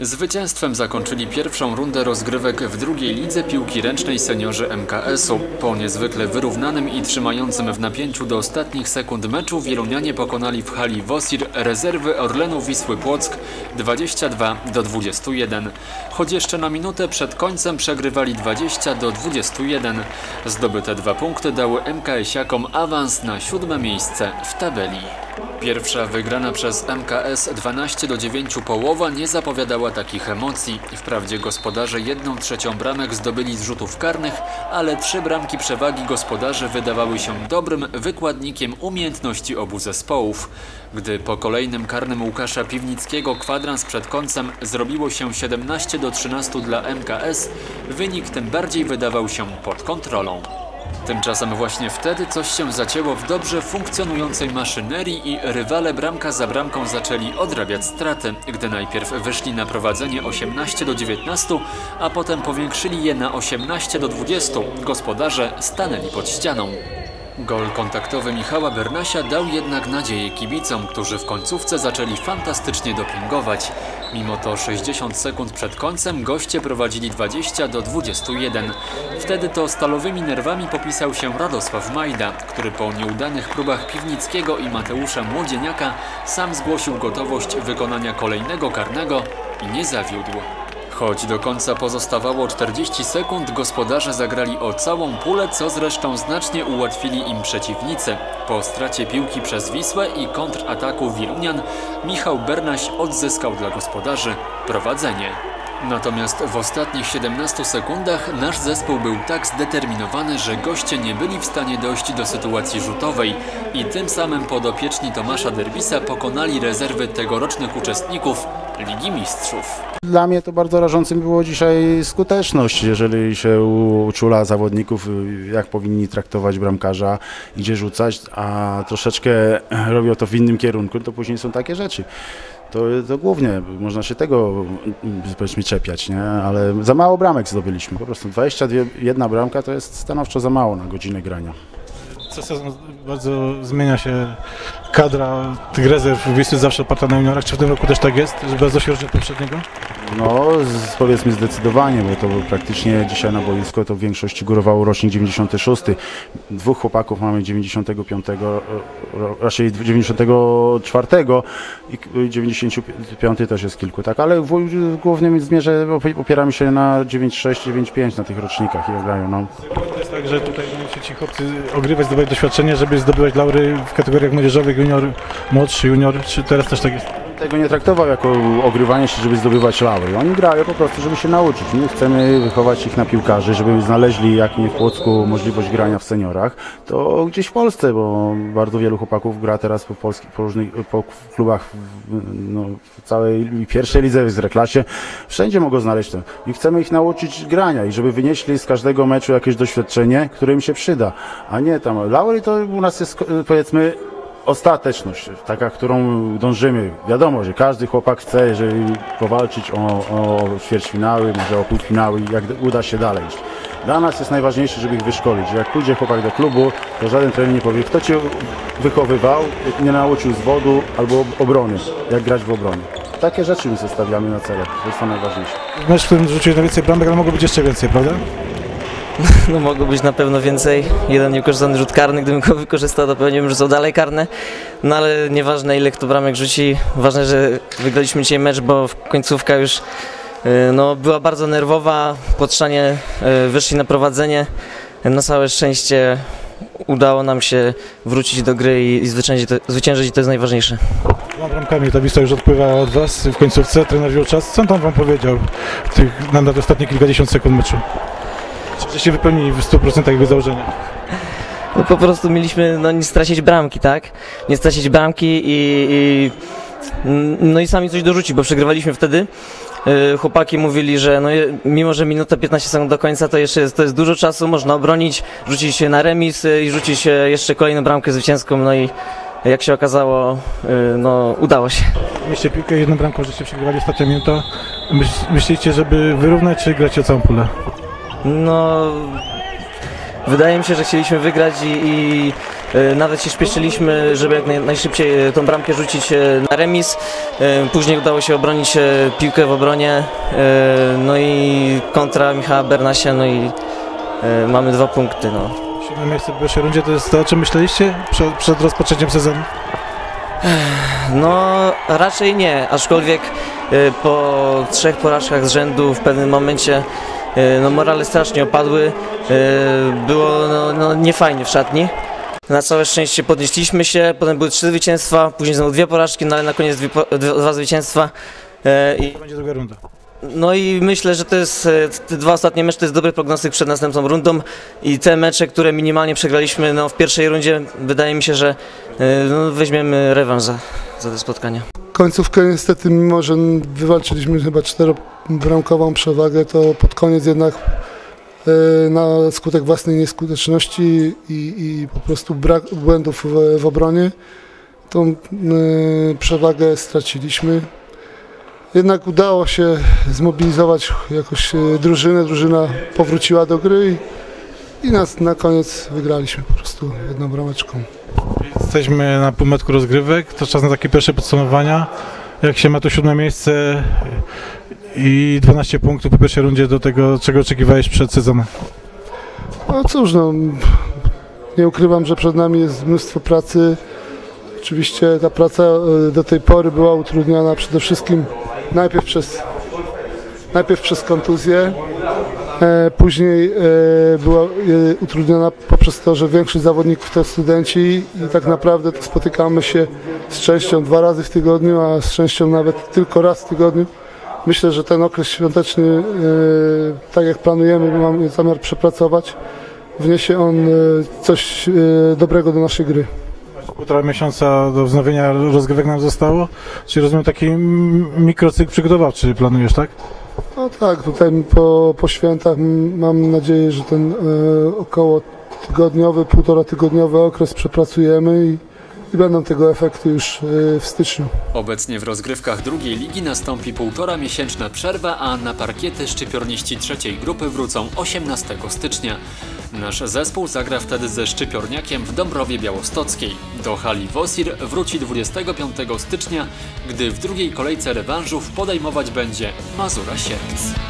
Zwycięstwem zakończyli pierwszą rundę rozgrywek w drugiej lidze piłki ręcznej seniorzy MKS-u. Po niezwykle wyrównanym i trzymającym w napięciu do ostatnich sekund meczu wielunianie pokonali w hali Wosir rezerwy Orlenu Wisły Płock 22 do 21. Choć jeszcze na minutę przed końcem przegrywali 20 do 21. Zdobyte dwa punkty dały MKS-iakom awans na siódme miejsce w tabeli. Pierwsza wygrana przez MKS 12 do 9 połowa nie zapowiadała takich emocji. Wprawdzie gospodarze jedną trzecią bramek zdobyli z rzutów karnych, ale trzy bramki przewagi gospodarzy wydawały się dobrym wykładnikiem umiejętności obu zespołów. Gdy po kolejnym karnym Łukasza Piwnickiego kwadrans przed końcem zrobiło się 17 do 13 dla MKS, wynik tym bardziej wydawał się pod kontrolą. Tymczasem właśnie wtedy coś się zacięło w dobrze funkcjonującej maszynerii i rywale bramka za bramką zaczęli odrabiać straty, gdy najpierw wyszli na prowadzenie 18 do 19, a potem powiększyli je na 18 do 20. Gospodarze stanęli pod ścianą. Gol kontaktowy Michała Bernasia dał jednak nadzieję kibicom, którzy w końcówce zaczęli fantastycznie dopingować. Mimo to 60 sekund przed końcem goście prowadzili 20 do 21. Wtedy to stalowymi nerwami popisał się Radosław Majda, który po nieudanych próbach Piwnickiego i Mateusza Młodzieniaka sam zgłosił gotowość wykonania kolejnego karnego i nie zawiódł. Choć do końca pozostawało 40 sekund, gospodarze zagrali o całą pulę, co zresztą znacznie ułatwili im przeciwnicy. Po stracie piłki przez Wisłę i kontrataku Wilunian, Michał Bernaś odzyskał dla gospodarzy prowadzenie. Natomiast w ostatnich 17 sekundach nasz zespół był tak zdeterminowany, że goście nie byli w stanie dojść do sytuacji rzutowej i tym samym podopieczni Tomasza Derbisa pokonali rezerwy tegorocznych uczestników Ligi Mistrzów. Dla mnie to bardzo rażącym było dzisiaj skuteczność, jeżeli się uczula zawodników, jak powinni traktować bramkarza, gdzie rzucać, a troszeczkę robią to w innym kierunku, to później są takie rzeczy. To, to głównie można się tego powiedzmy czepiać, nie? ale za mało bramek zdobyliśmy. Po prostu 21 bramka to jest stanowczo za mało na godzinę grania. Co sezon bardzo zmienia się kadra tych rezerw Wisły zawsze oparta na juniorach. Czy w tym roku też tak jest, że bardzo się różni od poprzedniego? No, z, powiedzmy zdecydowanie, bo to praktycznie dzisiaj na boisku to w większości górował rocznik 96. Dwóch chłopaków mamy 95, ro- raczej 94 i 95 też jest kilku, tak, ale w, głównym zmierze opi- opieramy się na 96, 95 na tych rocznikach i grają no. To jest tak, że tutaj muszą ci chłopcy ogrywać, zdobywać doświadczenie, żeby zdobywać laury w kategoriach młodzieżowych, junior, młodszy, junior, czy teraz też tak jest? Tego nie traktował jako ogrywanie się, żeby zdobywać laury. Oni grają po prostu, żeby się nauczyć. My chcemy wychować ich na piłkarzy, żeby znaleźli, jak nie w Płocku, możliwość grania w seniorach, to gdzieś w Polsce, bo bardzo wielu chłopaków gra teraz po, polskich, po różnych po klubach w, no, w całej pierwszej lidze, w Zreklasie. Wszędzie mogą znaleźć to. I chcemy ich nauczyć grania i żeby wynieśli z każdego meczu jakieś doświadczenie, które im się przyda. A nie tam, laury to u nas jest powiedzmy ostateczność, taka, którą dążymy. Wiadomo, że każdy chłopak chce, jeżeli powalczyć o, o ćwierćfinały, może o półfinały, jak uda się dalej iść. Dla nas jest najważniejsze, żeby ich wyszkolić. Jak pójdzie chłopak do klubu, to żaden trener nie powie, kto cię wychowywał, nie nauczył zwodu albo obrony, jak grać w obronie. Takie rzeczy my sobie stawiamy na cele, to jest to najważniejsze. Mecz, w którym rzuciłeś najwięcej bramek, ale mogło być jeszcze więcej, prawda? No mogło być na pewno więcej. Jeden niewykorzystany rzut karny, gdybym go wykorzystał, to pewnie bym rzucał dalej karne. No ale nieważne ile kto bramek rzuci, ważne, że wygraliśmy dzisiaj mecz, bo końcówka już y, no, była bardzo nerwowa, Płotrzanie y, wyszli na prowadzenie. Na całe szczęście udało nam się wrócić do gry i, zwyciężyć, zwyciężyć to jest najważniejsze. Dwoma bramkami ta Wisła już odpływa od Was w końcówce, trener wziął czas. Co on tam Wam powiedział tych, na, na ostatnie kilkadziesiąt sekund meczu? Czy żeście wypełnili w 100% jakby założenia? No po prostu mieliśmy no, nie stracić bramki, tak? Nie stracić bramki i, i no i sami coś dorzucić, bo przegrywaliśmy wtedy. Yy, Chłopaki mówili, że no, mimo, że minuta 15 sekund do końca, to jeszcze jest, to jest dużo czasu, można obronić, rzucić się na remis yy, i rzucić się jeszcze kolejną bramkę zwycięską, no i jak się okazało, no udało się. Mieliście piłkę, jedną bramką, żeście przegrywali ostatnia minuta. Myśl, myślicie, żeby wyrównać, czy grać o całą pulę? No, wydaje mi się, że chcieliśmy wygrać i, i E, Nawet się śpieszyliśmy, żeby jak naj- najszybciej e, tą bramkę rzucić e, na remis. Później udało się obronić piłkę w obronie. No i kontra Michała Bernasia, no i mamy dwa punkty. No. Siódme miejsce w pierwszej rundzie to jest to, o czym myśleliście przed, przed rozpoczęciem sezonu? No raczej nie, aczkolwiek po trzech porażkach z rzędu w pewnym momencie no, morale strasznie opadły. E, Było no, no, niefajnie w szatni. Na całe szczęście podnieśliśmy się, potem były trzy zwycięstwa, później znowu dwie porażki, no ale na koniec dwie, dwa zwycięstwa. E, I To będzie druga runda. No i myślę, że to jest e, te dwa ostatnie mecze to jest dobry prognostyk przed następną rundą i te mecze, które minimalnie przegraliśmy no, w pierwszej rundzie, wydaje mi się, że e, no, weźmiemy rewanż za, za te spotkania. Końcówkę niestety, mimo że wywalczyliśmy chyba czterobramkową przewagę, to pod koniec jednak e, na skutek własnej nieskuteczności i, i po prostu brak błędów w, w obronie tą e, przewagę straciliśmy. Jednak udało się zmobilizować jakoś e, drużynę, drużyna powróciła do gry i, nas na koniec wygraliśmy po prostu jedną brameczką. Jesteśmy na półmetku rozgrywek, to czas na takie pierwsze podsumowania. Jak się ma to siódme miejsce i 12 punktów po pierwszej rundzie do tego, czego oczekiwałeś przed sezonem? No cóż, no, nie ukrywam, że przed nami jest mnóstwo pracy. Oczywiście ta praca e, do tej pory była utrudniona przede wszystkim najpierw przez, najpierw przez kontuzję, później e, była e, utrudniona poprzez to, że większość zawodników to studenci i tak naprawdę spotykamy się z częścią dwa razy w tygodniu, a z częścią nawet tylko raz w tygodniu. Myślę, że ten okres świąteczny, e, tak jak planujemy, mamy zamiar przepracować, wniesie on e, coś e, dobrego do naszej gry. Półtora miesiąca do wznowienia rozgrywek nam zostało, czyli rozumiem taki mikrocykl przygotowawczy planujesz, tak? No tak, tutaj po, po świętach mam nadzieję, że ten e, około tygodniowy, półtora tygodniowy okres przepracujemy i, i będą tego efekty już e, w styczniu. Obecnie w rozgrywkach drugiej ligi nastąpi półtora miesięczna przerwa, a na parkiety szczypiorniści trzeciej grupy wrócą 18 stycznia. Nasz zespół zagra wtedy ze Szczypiorniakiem w Dąbrowie Białostockiej. Do hali Wosir wróci 25 stycznia, gdy w drugiej kolejce rewanżów podejmować będzie Mazura Sierpc.